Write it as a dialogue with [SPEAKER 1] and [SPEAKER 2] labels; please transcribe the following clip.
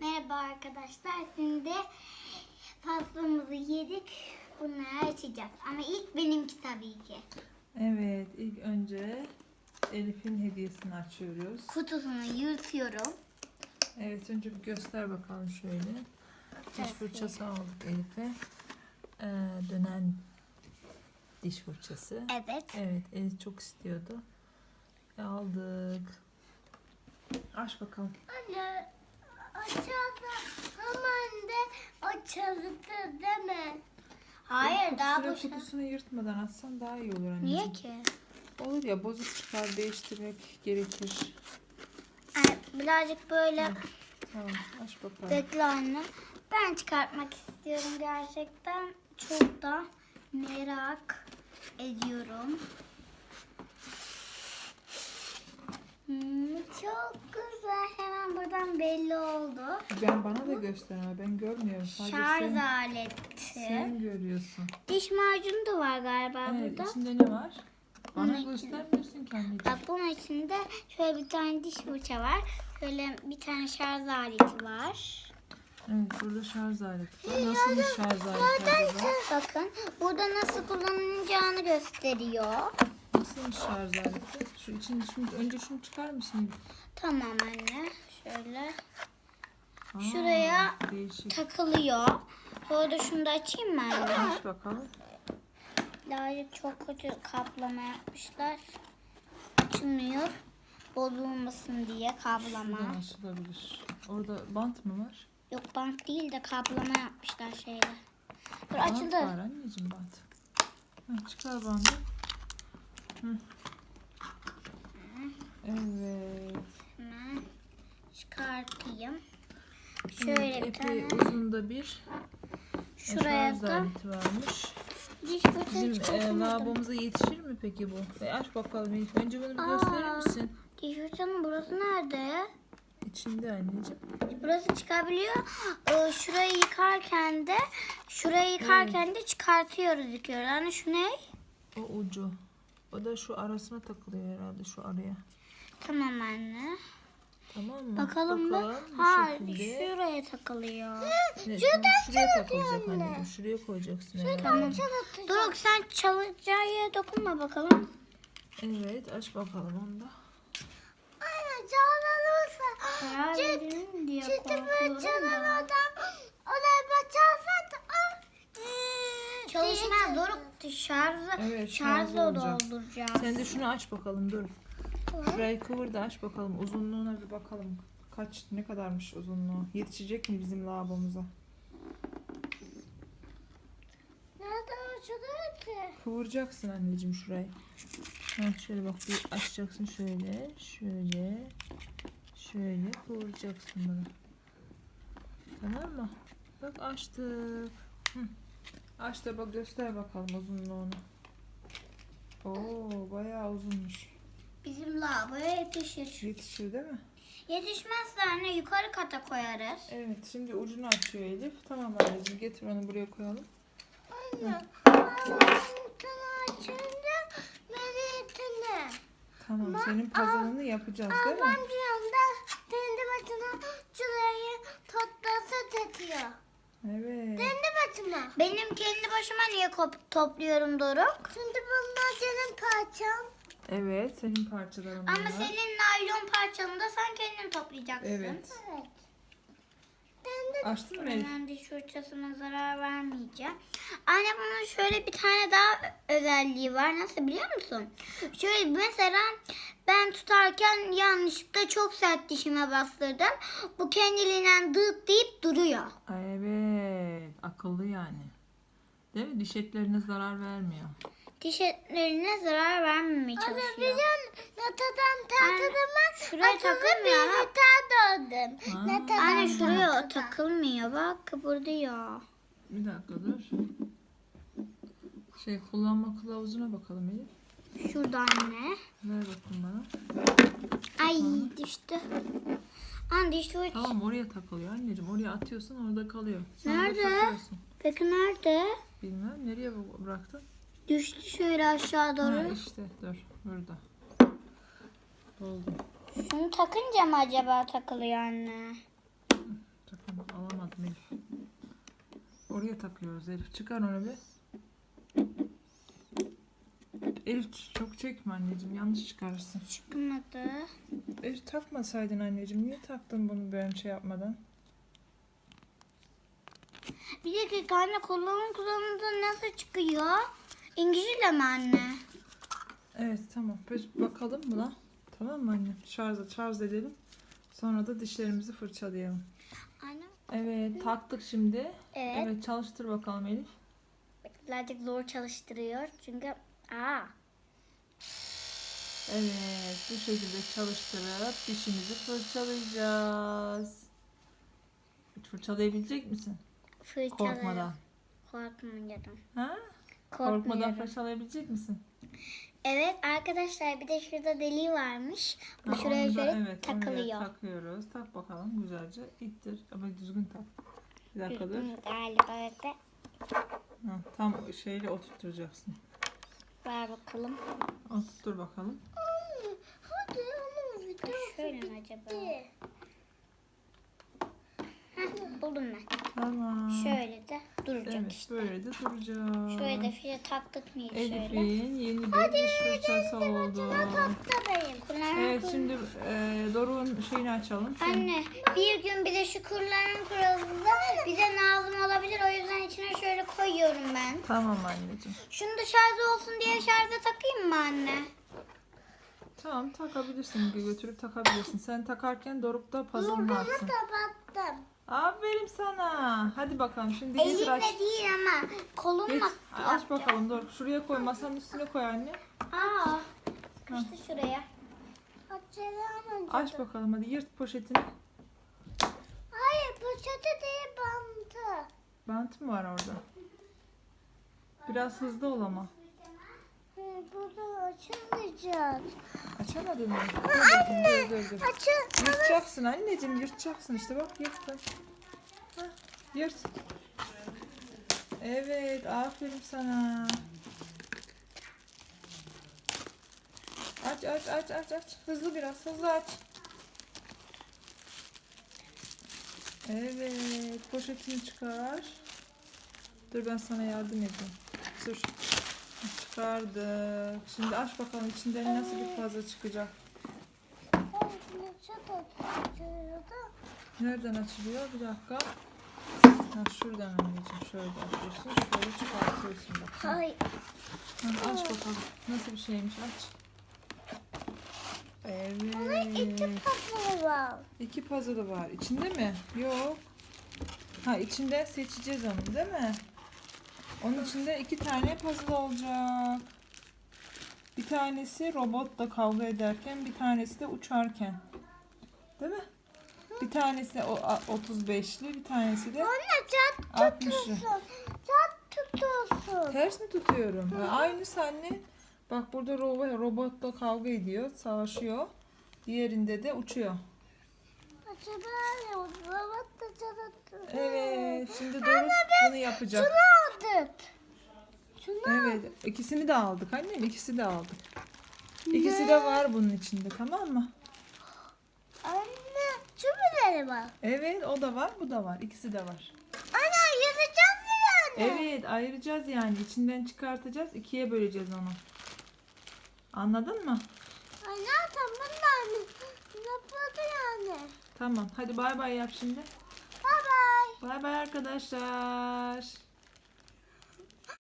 [SPEAKER 1] Merhaba arkadaşlar. Şimdi pastamızı yedik. Bunları açacağız. Ama ilk benimki tabii ki.
[SPEAKER 2] Evet, ilk önce Elif'in hediyesini açıyoruz.
[SPEAKER 1] Kutusunu yırtıyorum.
[SPEAKER 2] Evet, önce bir göster bakalım şöyle. Diş fırçası aldık Elif'e. Ee, dönen diş fırçası.
[SPEAKER 1] Evet.
[SPEAKER 2] Evet, Elif çok istiyordu. Aldık. Aç bakalım.
[SPEAKER 1] Anne açalım. Hemen de açalım değil mi? Hayır daha şey-
[SPEAKER 2] kutusunu yırtmadan atsan daha iyi olur anneciğim.
[SPEAKER 1] Niye ki?
[SPEAKER 2] Olur ya bozuk çıkar değiştirmek gerekir.
[SPEAKER 1] Birazcık böyle
[SPEAKER 2] Tamam aç bakalım.
[SPEAKER 1] bekle anne. Ben çıkartmak istiyorum gerçekten. Çok da merak ediyorum. Hmm, çok güzel. Hemen buradan belli oldu.
[SPEAKER 2] Ben bana da göster ama ben görmüyorum. Sadece
[SPEAKER 1] Şarj
[SPEAKER 2] sen,
[SPEAKER 1] aleti.
[SPEAKER 2] sen görüyorsun.
[SPEAKER 1] Diş macunu da var galiba
[SPEAKER 2] Evet
[SPEAKER 1] burada.
[SPEAKER 2] içinde ne var? Bana
[SPEAKER 1] Bunun içinde-
[SPEAKER 2] göstermiyorsun anneciğim.
[SPEAKER 1] Bak bunun içinde şöyle bir tane diş fırça var. Şöyle bir tane şarj aleti var.
[SPEAKER 2] Evet burada şarj aleti var. Nasıl bir şarj aleti acaba?
[SPEAKER 1] Bakın burada nasıl kullanılacağını gösteriyor.
[SPEAKER 2] Nasıl bir şarj aleti? Şu için şunu, önce şunu çıkar mısın?
[SPEAKER 1] Tamam anne. Şöyle
[SPEAKER 2] Aa,
[SPEAKER 1] Şuraya
[SPEAKER 2] Değişik.
[SPEAKER 1] takılıyor. Sonra şunu da açayım mı anne?
[SPEAKER 2] Aç bakalım.
[SPEAKER 1] Birazcık çok kötü kaplama yapmışlar. Açılmıyor. Bozulmasın diye kaplama.
[SPEAKER 2] Şuradan açılabilir. Orada bant mı var?
[SPEAKER 1] Yok bant değil de kaplama yapmışlar şeyle. Dur
[SPEAKER 2] Bant
[SPEAKER 1] açıldı.
[SPEAKER 2] var anneciğim bant. Ha, çıkar bandı. Hı. Evet.
[SPEAKER 1] Hemen çıkartayım. Şöyle
[SPEAKER 2] Evet,
[SPEAKER 1] bir tane.
[SPEAKER 2] uzun da bir
[SPEAKER 1] Şuraya
[SPEAKER 2] şarj
[SPEAKER 1] da
[SPEAKER 2] aleti varmış.
[SPEAKER 1] diş fırçayı
[SPEAKER 2] Bizim e,
[SPEAKER 1] çıkartamadım.
[SPEAKER 2] lavabomuza yetişir mi peki bu? E, aç bakalım Elif. Önce bunu bir
[SPEAKER 1] Aa.
[SPEAKER 2] gösterir misin?
[SPEAKER 1] Diş fırçanın burası nerede?
[SPEAKER 2] İçinde anneciğim.
[SPEAKER 1] Burası çıkabiliyor. Ee, şurayı yıkarken de şurayı yıkarken de çıkartıyoruz yıkıyoruz. Yani şu ne?
[SPEAKER 2] O ucu. O da şu arasına takılıyor herhalde şu araya.
[SPEAKER 1] Tamam anne.
[SPEAKER 2] Tamam mı?
[SPEAKER 1] Bakalım mı?
[SPEAKER 2] Bakalım
[SPEAKER 1] Hayır
[SPEAKER 2] şekilde.
[SPEAKER 1] şuraya takılıyor.
[SPEAKER 2] Ne, tamam, şuraya takılacak anneciğim. Şuraya koyacaksın herhalde.
[SPEAKER 1] Tamam. Doruk sen çalacağı yere dokunma bakalım.
[SPEAKER 2] Evet aç bakalım onu da.
[SPEAKER 1] Anne çalanırsa. Karar verelim diye korkuyorum. Oraya bakarsan Çalışmaz Doruk şarjı
[SPEAKER 2] Evet,
[SPEAKER 1] şarjla dolduracağız.
[SPEAKER 2] Sen de şunu aç bakalım dur. Şurayı kıvır da aç bakalım. Uzunluğuna bir bakalım. Kaç ne kadarmış uzunluğu? Yetişecek mi bizim lavabomuza?
[SPEAKER 1] Nereden açılıyor ki?
[SPEAKER 2] Kıvıracaksın anneciğim şurayı. Ha, şöyle bak bir açacaksın şöyle. Şöyle. Şöyle kıvıracaksın bunu. Tamam mı? Bak açtık. Hı. Aç da bak göster bakalım uzunluğunu. Oo bayağı uzunmuş.
[SPEAKER 1] Bizim lavaboya yetişir.
[SPEAKER 2] Yetişir değil mi?
[SPEAKER 1] Yetişmezse anne yukarı kata koyarız.
[SPEAKER 2] Evet şimdi ucunu açıyor Elif. Tamam anneciğim getir onu buraya koyalım.
[SPEAKER 1] Anne.
[SPEAKER 2] Tamam senin puzzle'ını yapacağız değil mi?
[SPEAKER 1] diyorum da kendi başına şurayı toplasa takıyor.
[SPEAKER 2] Evet.
[SPEAKER 1] Kendi başıma. Benim kendi başıma niye kop- topluyorum Doruk? Çünkü bunlar senin parçan.
[SPEAKER 2] Evet senin parçaların
[SPEAKER 1] Ama
[SPEAKER 2] bunlar.
[SPEAKER 1] senin naylon parçanı da sen kendin toplayacaksın.
[SPEAKER 2] Evet.
[SPEAKER 1] Evet.
[SPEAKER 2] Açtın mı?
[SPEAKER 1] Ben diş fırçasına zarar vermeyeceğim. Anne bunun şöyle bir tane daha özelliği var. Nasıl biliyor musun? Şöyle mesela ben tutarken yanlışlıkla çok sert dişime bastırdım. Bu kendiliğinden dıt deyip duruyor.
[SPEAKER 2] Ay, Evet akıllı yani. Değil mi? Diş etlerine zarar vermiyor.
[SPEAKER 1] Diş etlerine zarar vermemeye çalışıyor.
[SPEAKER 3] Natadan
[SPEAKER 1] Anne, şuraya takılmıyor ama.
[SPEAKER 3] doğdum.
[SPEAKER 2] Ha,
[SPEAKER 1] Anne şuraya takılmıyor. Bak kıpırdıyor.
[SPEAKER 2] bir dakika dur. Şey kullanma kılavuzuna bakalım Elif.
[SPEAKER 1] Şurada anne.
[SPEAKER 2] Ver bakayım bana.
[SPEAKER 1] Ay düştü. Anne fırça.
[SPEAKER 2] Tamam oraya takılıyor anneciğim. Oraya atıyorsun orada kalıyor. Sonra da
[SPEAKER 1] Nerede?
[SPEAKER 2] takıyorsun.
[SPEAKER 1] Peki nerede?
[SPEAKER 2] Bilmem nereye bıraktın?
[SPEAKER 1] Düştü şöyle aşağı
[SPEAKER 2] Ha,
[SPEAKER 1] doğru.
[SPEAKER 2] işte dur burada. Oldu.
[SPEAKER 1] Şunu takınca mı acaba takılıyor anne?
[SPEAKER 2] Oraya takıyoruz Elif. Çıkar onu bir. Elif çok çekme anneciğim. Yanlış çıkarırsın.
[SPEAKER 1] Çıkmadı.
[SPEAKER 2] Elif takmasaydın anneciğim. Niye taktın bunu böyle şey yapmadan?
[SPEAKER 1] Bir dakika anne kolumun kulağımda nasıl çıkıyor? İngilizce mi anne?
[SPEAKER 2] Evet tamam. Biz bakalım buna. Tamam mı anne? Şarja şarj edelim. Sonra da dişlerimizi fırçalayalım.
[SPEAKER 1] Anne.
[SPEAKER 2] Evet taktık şimdi.
[SPEAKER 1] Evet.
[SPEAKER 2] Evet çalıştır bakalım Elif.
[SPEAKER 1] Birazcık zor çalıştırıyor çünkü aa
[SPEAKER 2] Evet bu şekilde çalıştırıp dişimizi fırçalayacağız. Fırçalayabilecek misin?
[SPEAKER 1] fırçalı.
[SPEAKER 2] Korkmadan.
[SPEAKER 1] Korkmuyorum.
[SPEAKER 2] Ha? Korkmadan
[SPEAKER 1] Korkmuyorum.
[SPEAKER 2] fırçalayabilecek misin?
[SPEAKER 1] Evet arkadaşlar bir de şurada deliği varmış. Bu
[SPEAKER 2] Ha,
[SPEAKER 1] şuraya şöyle
[SPEAKER 2] evet,
[SPEAKER 1] takılıyor.
[SPEAKER 2] takıyoruz. Tak bakalım güzelce. İttir ama düzgün tak. Bir dakika dur.
[SPEAKER 1] Galiba de.
[SPEAKER 2] Ha, tam şeyle oturturacaksın.
[SPEAKER 1] Ver bakalım.
[SPEAKER 2] Oturtur bakalım.
[SPEAKER 3] Hadi onun video
[SPEAKER 1] Şöyle mi acaba? Buldum ben.
[SPEAKER 2] Tamam.
[SPEAKER 1] Şöyle de duracak
[SPEAKER 2] Evet
[SPEAKER 1] işte.
[SPEAKER 2] böyle de duracak.
[SPEAKER 1] Şöyle de fişe taktık şöyle?
[SPEAKER 2] Elif'in yeni bir diş fırçası oldu.
[SPEAKER 1] Bunların
[SPEAKER 2] Evet şimdi e, Doruk'un şeyini açalım. Sen-
[SPEAKER 1] Anne bir gün bir de şu kurların kuralında bize lazım olabilir. O yüzden içine şöyle koyuyorum ben.
[SPEAKER 2] Tamam anneciğim.
[SPEAKER 1] Şunu da şarj olsun diye şarja takayım mı anne?
[SPEAKER 2] Tamam takabilirsin. Götürüp takabilirsin. Sen takarken Doruk da puzzle'ını açsın.
[SPEAKER 3] Kapattım.
[SPEAKER 2] Aferin sana. Hadi bakalım şimdi getir aç.
[SPEAKER 1] Elimle değil ama
[SPEAKER 2] Geç,
[SPEAKER 1] kolumla.
[SPEAKER 2] aç bakalım Doruk. Şuraya koy masanın üstüne koy anne.
[SPEAKER 1] Aa, sıkıştı şuraya.
[SPEAKER 3] Açalım.
[SPEAKER 2] Aç bakalım hadi yırt poşetini.
[SPEAKER 3] Hayır poşete değil bantı.
[SPEAKER 2] Bant mı var orada? Biraz hızlı ol ama.
[SPEAKER 3] Bunu açamayacağız.
[SPEAKER 2] Açamadın mı? Dur bakayım, dur dur dur.
[SPEAKER 3] Açın.
[SPEAKER 2] Yırtacaksın anneciğim yırtacaksın işte bak yırttın. Hah, Yırt. Evet aferin sana. Aç aç aç aç aç. Hızlı biraz hızlı aç. Evet poşetini çıkar. Dur ben sana yardım edeyim. Dur. Çıkardık. Şimdi aç bakalım içinden nasıl bir fazla çıkacak. Nereden açılıyor? Bir dakika. Ha, şuradan anneciğim şöyle açıyorsun. Şöyle çıkartıyorsun bak. Ha,
[SPEAKER 3] Hayır.
[SPEAKER 2] ha, aç bakalım. Nasıl bir şeymiş aç.
[SPEAKER 3] İki
[SPEAKER 2] Evet.
[SPEAKER 3] kapalı var.
[SPEAKER 2] İki puzzle var. İçinde mi? Yok. Ha içinden seçeceğiz onu değil mi? Onun içinde iki tane puzzle olacak. Bir tanesi robotla kavga ederken, bir tanesi de uçarken. Değil mi? Bir tanesi o a- 35'li, bir tanesi de
[SPEAKER 3] Anne çat
[SPEAKER 2] 60'lı.
[SPEAKER 3] tutuyorsun. Çat tutuyorsun.
[SPEAKER 2] Ters mi tutuyorum? Ha, aynısı anne. Bak burada ro- robotla kavga ediyor, savaşıyor. Diğerinde de uçuyor.
[SPEAKER 3] Acaba robot da çat
[SPEAKER 2] Evet, şimdi Doruk bunu yapacak.
[SPEAKER 3] Şunu aldık. Şunu
[SPEAKER 2] Evet, ikisini de aldık annem, ikisi de aldık. İkisi de var bunun içinde, tamam mı?
[SPEAKER 3] Anne şu bileri var.
[SPEAKER 2] Evet, o da var, bu da var. İkisi de var.
[SPEAKER 3] Anne yazacağız yani.
[SPEAKER 2] Evet, ayıracağız yani. İçinden çıkartacağız, ikiye böleceğiz onu. Anladın mı?
[SPEAKER 3] Anne tamam da anne. Yapıldı yani.
[SPEAKER 2] Tamam, hadi bay bay yap şimdi. Bay bay arkadaşlar.